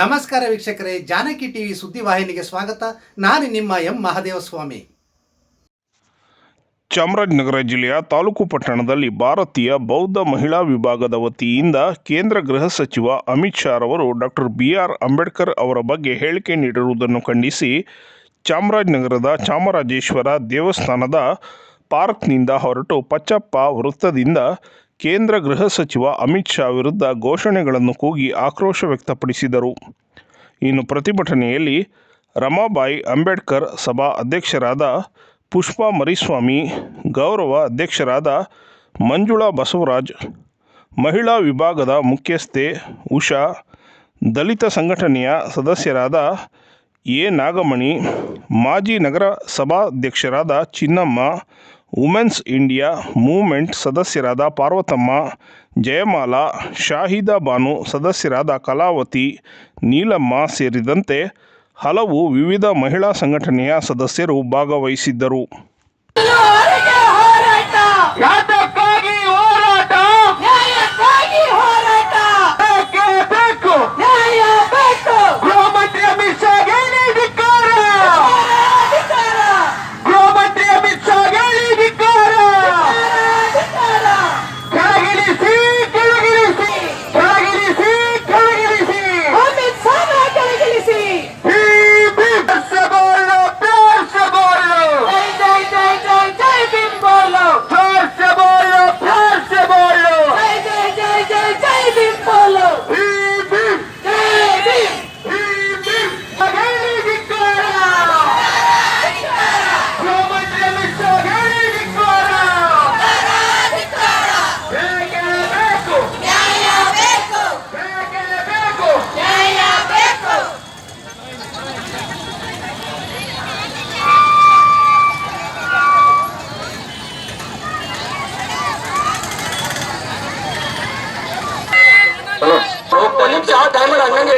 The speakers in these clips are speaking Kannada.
ನಮಸ್ಕಾರ ವೀಕ್ಷಕರೇ, ಜಾನಕಿ ಟಿವಿ ಸುದ್ದಿವಾಹಿನಿಗೆ ಸ್ವಾಗತ. ನಾನು ನಿಮ್ಮ ಎಂ ಮಹದೇವಸ್ವಾಮಿ. ಚಾಮರಾಜನಗರ ಜಿಲ್ಲೆಯ ತಾಲೂಕು ಪಟ್ಟಣದಲ್ಲಿ ಭಾರತೀಯ ಬೌದ್ಧ ಮಹಿಳಾ ವಿಭಾಗದ ವತಿಯಿಂದ ಕೇಂದ್ರ ಗೃಹ ಸಚಿವ ಅಮಿತ್ ಶಾ ರವರು ಡಾಕ್ಟರ್ ಬಿ ಆರ್ ಅಂಬೇಡ್ಕರ್ ಅವರ ಬಗ್ಗೆ ಹೇಳಿಕೆ ನೀಡಿರುವುದನ್ನು ಖಂಡಿಸಿ ಚಾಮರಾಜನಗರದ ಚಾಮರಾಜೇಶ್ವರ ದೇವಸ್ಥಾನದ ಪಾರ್ಕ್ನಿಂದ ಹೊರಟು ಪಚ್ಚಪ್ಪ ವೃತ್ತದಿಂದ ಕೇಂದ್ರ ಗೃಹ ಸಚಿವ ಅಮಿತ್ ಶಾ ವಿರುದ್ಧ ಘೋಷಣೆಗಳನ್ನು ಕೂಗಿ ಆಕ್ರೋಶ ವ್ಯಕ್ತಪಡಿಸಿದರು. ಇನ್ನು ಪ್ರತಿಭಟನೆಯಲ್ಲಿ ರಮಾಬಾಯಿ ಅಂಬೇಡ್ಕರ್ ಸಭಾ ಅಧ್ಯಕ್ಷರಾದ ಪುಷ್ಪಾ ಮರಿಸ್ವಾಮಿ, ಗೌರವ ಅಧ್ಯಕ್ಷರಾದ ಮಂಜುಳಾ ಬಸವರಾಜ್, ಮಹಿಳಾ ವಿಭಾಗದ ಮುಖ್ಯಸ್ಥೆ ಉಷಾ, ದಲಿತ ಸಂಘಟನೆಯ ಸದಸ್ಯರಾದ ಎ ನಾಗಮಣಿ, ಮಾಜಿ ನಗರ ಸಭಾಧ್ಯಕ್ಷರಾದ ಚಿನ್ನಮ್ಮ ವುಮೆನ್ಸ್ ಇಂಡಿಯಾ ಮೂಮೆಂಟ್ ಸದಸ್ಯರಾದ ಪಾರ್ವತಮ್ಮ, ಜಯಮಾಲಾ, ಶಾಹಿದಾ ಬಾನು ಸದಸ್ಯರಾದ ಕಲಾವತಿ, ನೀಲಮ್ಮ ಸೇರಿದಂತೆ ಹಲವು ವಿವಿಧ ಮಹಿಳಾ ಸಂಘಟನೆಯ ಸದಸ್ಯರು ಭಾಗವಹಿಸಿದ್ದರು.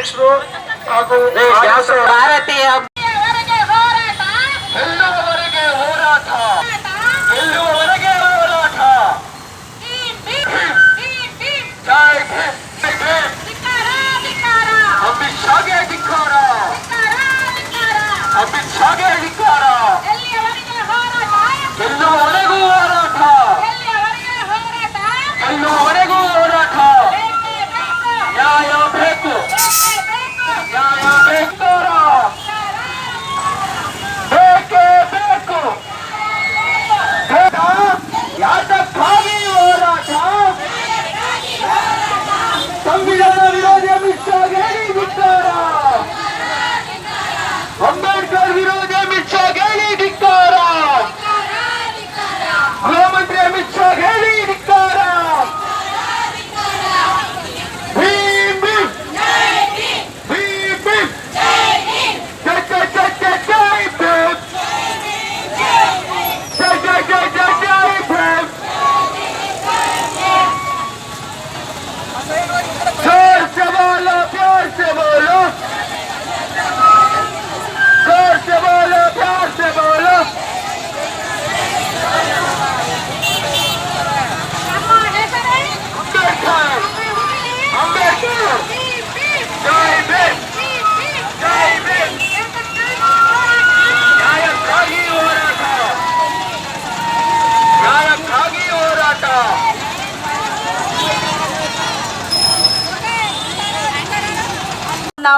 ಡೈಮಂಡ್ ಅಂಗಂಗೇಶ್ವರು ಹಾಗೂ ಭಾರತೀಯ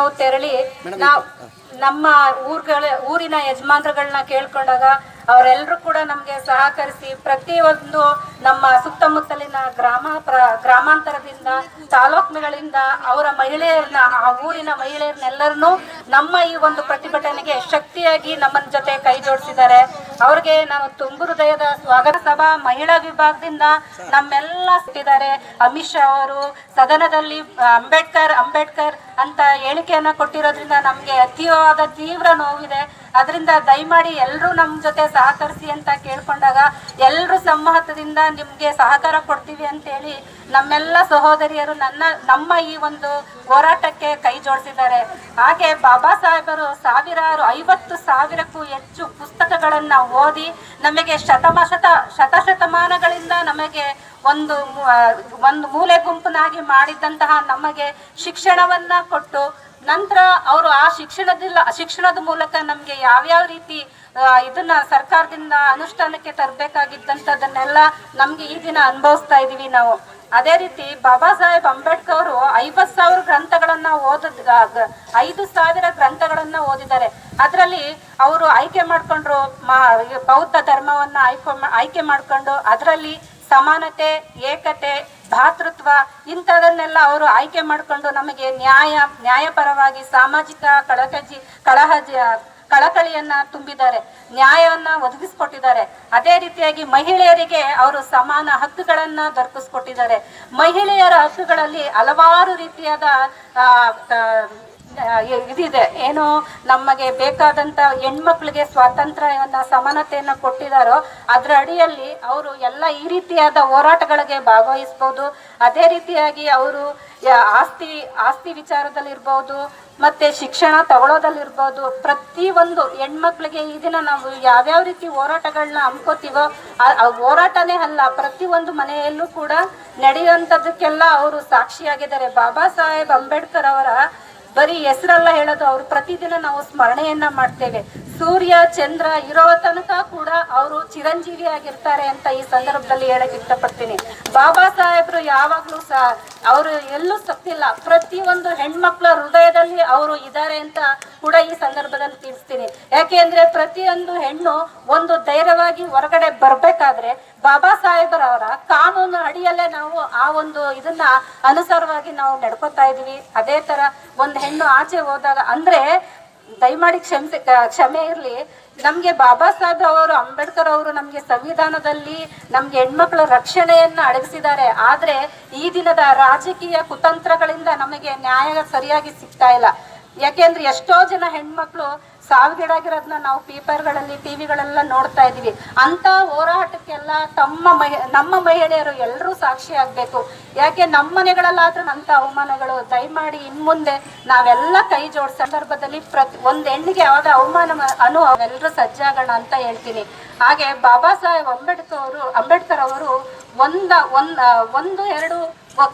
ನಾವು ತೆರಳಿ ನಾವು ನಮ್ಮ ಊರ್ಗಳ ಊರಿನ ಯಜಮಾನ್ರುಗಳನ್ನ ಕೇಳ್ಕೊಂಡಾಗ ಅವರೆಲ್ಲರೂ ಕೂಡ ನಮಗೆ ಸಹಕರಿಸಿ ಪ್ರತಿಯೊಂದು ನಮ್ಮ ಸುತ್ತಮುತ್ತಲಿನ ಗ್ರಾಮ ಪ್ರ, ಗ್ರಾಮಾಂತರದಿಂದ ತಾಲೂಕುಗಳಿಂದ ಅವರ ಮಹಿಳೆಯರನ್ನ, ಆ ಊರಿನ ಮಹಿಳೆಯರನ್ನೆಲ್ಲರನ್ನು ನಮ್ಮ ಈ ಒಂದು ಪ್ರತಿಭಟನೆಗೆ ಶಕ್ತಿಯಾಗಿ ನಮ್ಮ ಜೊತೆ ಕೈ ಜೋಡಿಸಿದ್ದಾರೆ. ಅವ್ರಿಗೆ ನಾನು ತುಂಬು ಹೃದಯದ ಸ್ವಾಗತ. ಸಭಾ ಮಹಿಳಾ ವಿಭಾಗದಿಂದ ನಮ್ಮೆಲ್ಲ ಸಿಕ್ಕಿದ್ದಾರೆ ಅಮಿತ್ ಶಾ ಅವರು ಸದನದಲ್ಲಿ ಅಂಬೇಡ್ಕರ್ ಅಂಬೇಡ್ಕರ್ ಅಂತ ಹೇಳಿಕೆಯನ್ನ ಕೊಟ್ಟಿರೋದ್ರಿಂದ ನಮಗೆ ಅತಿಯಾದ ತೀವ್ರ ನೋವಿದೆ. ಅದರಿಂದ ದಯಮಾಡಿ ಎಲ್ಲರೂ ನಮ್ಮ ಜೊತೆ ಸಹಕರಿಸಿ ಅಂತ ಕೇಳ್ಕೊಂಡಾಗ ಎಲ್ಲರೂ ಸಮ್ಮತದಿಂದ ನಿಮಗೆ ಸಹಕಾರ ಕೊಡ್ತೀವಿ ಅಂತೇಳಿ ನಮ್ಮೆಲ್ಲ ಸಹೋದರಿಯರು ನನ್ನ, ನಮ್ಮ ಈ ಒಂದು ಹೋರಾಟಕ್ಕೆ ಕೈ ಜೋಡಿಸಿದ್ದಾರೆ. ಹಾಗೆ ಬಾಬಾ ಸಾಹೇಬರು ಸಾವಿರಾರು, ಐವತ್ತು ಸಾವಿರಕ್ಕೂ ಹೆಚ್ಚು ಪುಸ್ತಕಗಳನ್ನು ಓದಿ ನಮಗೆ ಶತಮಶತ, ಶತಶತಮಾನಗಳಿಂದ ನಮಗೆ ಒಂದು ಒಂದು ಮೂಲೆ ಗುಂಪನಾಗಿ ಮಾಡಿದ್ದಂತಹ ನಮಗೆ ಶಿಕ್ಷಣವನ್ನ ಕೊಟ್ಟು ನಂತರ ಅವರು ಆ ಶಿಕ್ಷಣದಿಲ್ಲ, ಶಿಕ್ಷಣದ ಮೂಲಕ ನಮಗೆ ಯಾವ್ಯಾವ ರೀತಿ ಇದನ್ನ ಸರ್ಕಾರದಿಂದ ಅನುಷ್ಠಾನಕ್ಕೆ ತರಬೇಕಾಗಿದ್ದಂಥದನ್ನೆಲ್ಲ ನಮ್ಗೆ ಈ ದಿನ ಅನುಭವಿಸ್ತಾ ಇದೀವಿ ನಾವು. ಅದೇ ರೀತಿ ಬಾಬಾ ಸಾಹೇಬ್ ಅಂಬೇಡ್ಕರ್ ಅವರು ಐವತ್ ಸಾವಿರ ಗ್ರಂಥಗಳನ್ನ ಓದದ್ ಐದು ಸಾವಿರ ಗ್ರಂಥಗಳನ್ನ ಓದಿದ್ದಾರೆ. ಅದರಲ್ಲಿ ಅವರು ಆಯ್ಕೆ ಮಾಡ್ಕೊಂಡ್ರು ಬೌದ್ಧ ಧರ್ಮವನ್ನ ಆಯ್ಕೆ ಆಯ್ಕೆ ಮಾಡ್ಕೊಂಡು ಅದರಲ್ಲಿ ಸಮಾನತೆ, ಏಕತೆ ಭಾತೃತ್ವ ಇಂಥದನ್ನೆಲ್ಲ ಅವರು ಆಯ್ಕೆ ಮಾಡಿಕೊಂಡು ನಮಗೆ ನ್ಯಾಯ, ನ್ಯಾಯಪರವಾಗಿ ಸಾಮಾಜಿಕ ಕಳಕಜಿ, ಕಳಹ, ಕಳಕಳಿಯನ್ನ ತುಂಬಿದ್ದಾರೆ, ನ್ಯಾಯವನ್ನ ಒದಗಿಸ್ಕೊಟ್ಟಿದ್ದಾರೆ. ಅದೇ ರೀತಿಯಾಗಿ ಮಹಿಳೆಯರಿಗೆ ಅವರು ಸಮಾನ ಹಕ್ಕುಗಳನ್ನ ದೊರಕಿಸ್ಕೊಟ್ಟಿದ್ದಾರೆ. ಮಹಿಳೆಯರ ಹಕ್ಕುಗಳಲ್ಲಿ ಹಲವಾರು ರೀತಿಯಾದ ಇದಿದೆ. ಏನು ನಮಗೆ ಬೇಕಾದಂತ ಹೆಣ್ಮಕ್ಳಿಗೆ ಸ್ವಾತಂತ್ರ್ಯವನ್ನ, ಸಮಾನತೆಯನ್ನ ಕೊಟ್ಟಿದ್ದಾರೋ ಅದರ ಅಡಿಯಲ್ಲಿ ಅವರು ಎಲ್ಲ ಈ ರೀತಿಯಾದ ಹೋರಾಟಗಳಿಗೆ ಭಾಗವಹಿಸ್ಬೋದು. ಅದೇ ರೀತಿಯಾಗಿ ಅವರು ಆಸ್ತಿ ಆಸ್ತಿ ವಿಚಾರದಲ್ಲಿರ್ಬೋದು, ಮತ್ತೆ ಶಿಕ್ಷಣ ತಗೊಳ್ಳೋದಲ್ಲಿರ್ಬೋದು ಪ್ರತಿ ಒಂದು ಹೆಣ್ಮಕ್ಳಿಗೆ ಈ ದಿನ ನಾವು ಯಾವ್ಯಾವ ರೀತಿ ಹೋರಾಟಗಳನ್ನ ಹಮ್ಕೋತೀವೋ ಹೋರಾಟನೇ ಅಲ್ಲ, ಪ್ರತಿಯೊಂದು ಮನೆಯಲ್ಲೂ ಕೂಡ ನಡೆಯುವಂಥದ್ದಕ್ಕೆಲ್ಲ ಅವರು ಸಾಕ್ಷಿಯಾಗಿದ್ದಾರೆ. ಬಾಬಾ ಸಾಹೇಬ್ ಅಂಬೇಡ್ಕರ್ ಅವರ ಬರೀ ಹೆಸರೆಲ್ಲ ಹೇಳೋದು, ಅವ್ರು ಪ್ರತಿದಿನ ನಾವು ಸ್ಮರಣೆಯನ್ನ ಮಾಡ್ತೇವೆ. ಸೂರ್ಯ, ಚಂದ್ರ ಇರೋ ತನಕ ಕೂಡ ಅವರು ಚಿರಂಜೀವಿ ಆಗಿರ್ತಾರೆ ಅಂತ ಈ ಸಂದರ್ಭದಲ್ಲಿ ಹೇಳಕ್ ಇಷ್ಟಪಡ್ತೀನಿ. ಬಾಬಾ ಸಾಹೇಬ್ರು ಯಾವಾಗ್ಲೂ ಸಹ ಅವರು ಎಲ್ಲೂ ಸತ್ತಿಲ್ಲ. ಪ್ರತಿಯೊಂದು ಹೆಣ್ಮಕ್ಳ ಹೃದಯದಲ್ಲಿ ಅವರು ಇದ್ದಾರೆ ಅಂತ ಕೂಡ ಈ ಸಂದರ್ಭದಲ್ಲಿ ತಿಳಿಸ್ತೀನಿ. ಯಾಕೆ ಅಂದ್ರೆ ಪ್ರತಿಯೊಂದು ಹೆಣ್ಣು ಒಂದು ಧೈರ್ಯವಾಗಿ ಹೊರಗಡೆ ಬರ್ಬೇಕಾದ್ರೆ ಬಾಬಾ ಸಾಹೇಬರವರ ಕಾನೂನು ಅಡಿಯಲ್ಲೇ ನಾವು ಆ ಒಂದು ಇದನ್ನ ಅನುಸಾರವಾಗಿ ನಾವು ನಡ್ಕೋತಾ ಇದೀವಿ ಅದೇ ತರ ಒಂದು ಹೆಣ್ಣು ಆಚೆ ಹೋದಾಗ ಅಂದ್ರೆ ದಯಮಾಡಿ ಕ್ಷಮಿಸಿ ಕ್ಷಮೆ ಇರಲಿ. ನಮಗೆ ಬಾಬಾ ಸಾಹೇಬ್ ಅವರು, ಅಂಬೇಡ್ಕರ್ ಅವರು ನಮಗೆ ಸಂವಿಧಾನದಲ್ಲಿ ನಮ್ಗೆ ಹೆಣ್ಮಕ್ಳ ರಕ್ಷಣೆಯನ್ನ ಅಡಗಿಸಿದ್ದಾರೆ. ಆದ್ರೆ ಈ ದಿನದ ರಾಜಕೀಯ ಕುತಂತ್ರಗಳಿಂದ ನಮಗೆ ನ್ಯಾಯ ಸರಿಯಾಗಿ ಸಿಗ್ತಾ ಇಲ್ಲ. ಯಾಕೆಂದ್ರೆ ಎಷ್ಟೋ ಜನ ಹೆಣ್ಮಕ್ಳು ಸಾವಿಗೀಡಾಗಿರೋದನ್ನ ನಾವು ಪೇಪರ್ಗಳಲ್ಲಿ, ಟಿವಿಗಳೆಲ್ಲ ನೋಡ್ತಾ ಇದ್ದೀವಿ. ಅಂತ ಹೋರಾಟಕ್ಕೆಲ್ಲ ತಮ್ಮ ಮಹಿ, ನಮ್ಮ ಮಹಿಳೆಯರು ಎಲ್ಲರೂ ಸಾಕ್ಷಿ ಆಗ್ಬೇಕು. ಯಾಕೆ ನಮ್ಮ ಮನೆಗಳಲ್ಲಾದ್ರೂ ಅಂತ ಅವಮಾನಗಳು? ದಯಮಾಡಿ ಇನ್ಮುಂದೆ ನಾವೆಲ್ಲ ಕೈ ಜೋಡಿಸ, ಸಂದರ್ಭದಲ್ಲಿ ಪ್ರತಿ ಒಂದು ಹೆಣ್ಣಿಗೆ ಯಾವ್ದು ಅವಮಾನ ಅನು ಅವೆಲ್ಲರೂ ಸಜ್ಜಾಗೋಣ ಅಂತ ಹೇಳ್ತೀನಿ. ಹಾಗೆ ಬಾಬಾ ಸಾಹೇಬ್ ಅಂಬೇಡ್ಕರ್ ಅವರು ಅಂಬೇಡ್ಕರ್ ಅವರು ಒಂದ, ಒಂದ್ ಒಂದು, ಎರಡು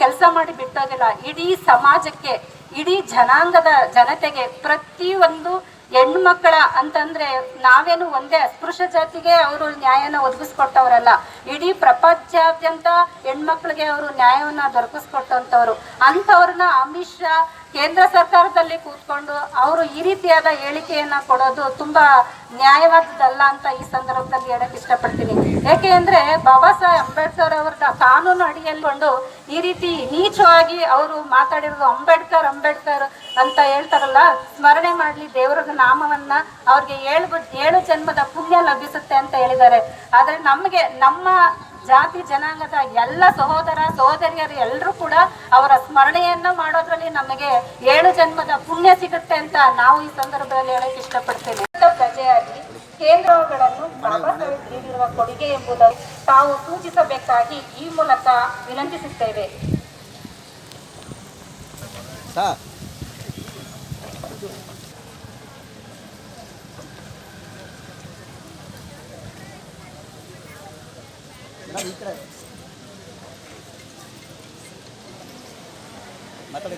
ಕೆಲಸ ಮಾಡಿ ಬಿಟ್ಟೋಗಿಲ್ಲ. ಇಡೀ ಸಮಾಜಕ್ಕೆ, ಇಡೀ ಜನಾಂಗದ ಜನತೆಗೆ ಪ್ರತಿಯೊಂದು ಹೆಣ್ಣು ಮಕ್ಕಳ ಅಂತಂದ್ರೆ ನಾವೇನು ಒಂದೇ ಅಸ್ಪೃಶ್ಯ ಜಾತಿಗೆ ಅವರು ನ್ಯಾಯನ ಒದಗಿಸ್ಕೊಟ್ಟವರಲ್ಲ. ಇಡೀ ಪ್ರಪಂಚಾದ್ಯಂತ ಹೆಣ್ಮಕ್ಳಿಗೆ ಅವರು ನ್ಯಾಯವನ್ನ ದೊರಕಿಸ್ಕೊಟ್ಟಂತವ್ರು ಅಂಥವ್ರನ್ನ ಅಮಿತ್ ಶಾ ಕೇಂದ್ರ ಸರ್ಕಾರದಲ್ಲಿ ಕೂತ್ಕೊಂಡು ಅವರು ಈ ರೀತಿಯಾದ ಹೇಳಿಕೆಯನ್ನ ಕೊಡೋದು ತುಂಬಾ ನ್ಯಾಯವಾದದ್ದಲ್ಲ ಅಂತ ಈ ಸಂದರ್ಭದಲ್ಲಿ ಹೇಳಕ್ ಇಷ್ಟಪಡ್ತೀನಿ. ಯಾಕೆ ಅಂದ್ರೆ ಬಾಬಾ ಸಾಹೇಬ್ ಅಂಬೇಡ್ಕರ್ ಅವರ ಕಾನೂನು ಅಡಿಯಲ್ಲಿ ಕೊಂಡು ಈ ರೀತಿ ನೀಚವಾಗಿ ಅವರು ಮಾತಾಡಿರೋದು ಅಂಬೇಡ್ಕರ್ ಅಂಬೇಡ್ಕರ್ ಅಂತ ಹೇಳ್ತಾರಲ್ಲ, ಸ್ಮರಣೆ ಮಾಡಲಿ ದೇವರ ನಾಮವನ್ನ ಅವ್ರಿಗೆ ಏಳು ಏಳು ಜನ್ಮದ ಪುಣ್ಯ ಲಭಿಸುತ್ತೆ ಅಂತ ಹೇಳಿದ್ದಾರೆ. ಆದರೆ ನಮಗೆ, ನಮ್ಮ ಜಾತಿ ಜನಾಂಗದ ಎಲ್ಲ ಸಹೋದರ, ಸಹೋದರಿಯರು ಎಲ್ಲರೂ ಕೂಡ ಅವರ ಸ್ಮರಣೆಯನ್ನು ಮಾಡೋದ್ರಲ್ಲಿ ನಮಗೆ ಏಳು ಜನ್ಮದ ಪುಣ್ಯ ಸಿಗುತ್ತೆ ಅಂತ ನಾವು ಈ ಸಂದರ್ಭದಲ್ಲಿ ಹೇಳಕ್ ಇಷ್ಟಪಡ್ತೇವೆ ಪ್ರಜೆಯಾಗಿ ಕೇಂದ್ರಗಳನ್ನು ಬಾಬಾ ನೀಡಿರುವ ಕೊಡುಗೆ ಎಂಬುದನ್ನು ತಾವು ಸೂಚಿಸಬೇಕಾಗಿ ಈ ಮೂಲಕ ವಿನಂತಿಸುತ್ತೇವೆ. ಮಾತಾಡಿ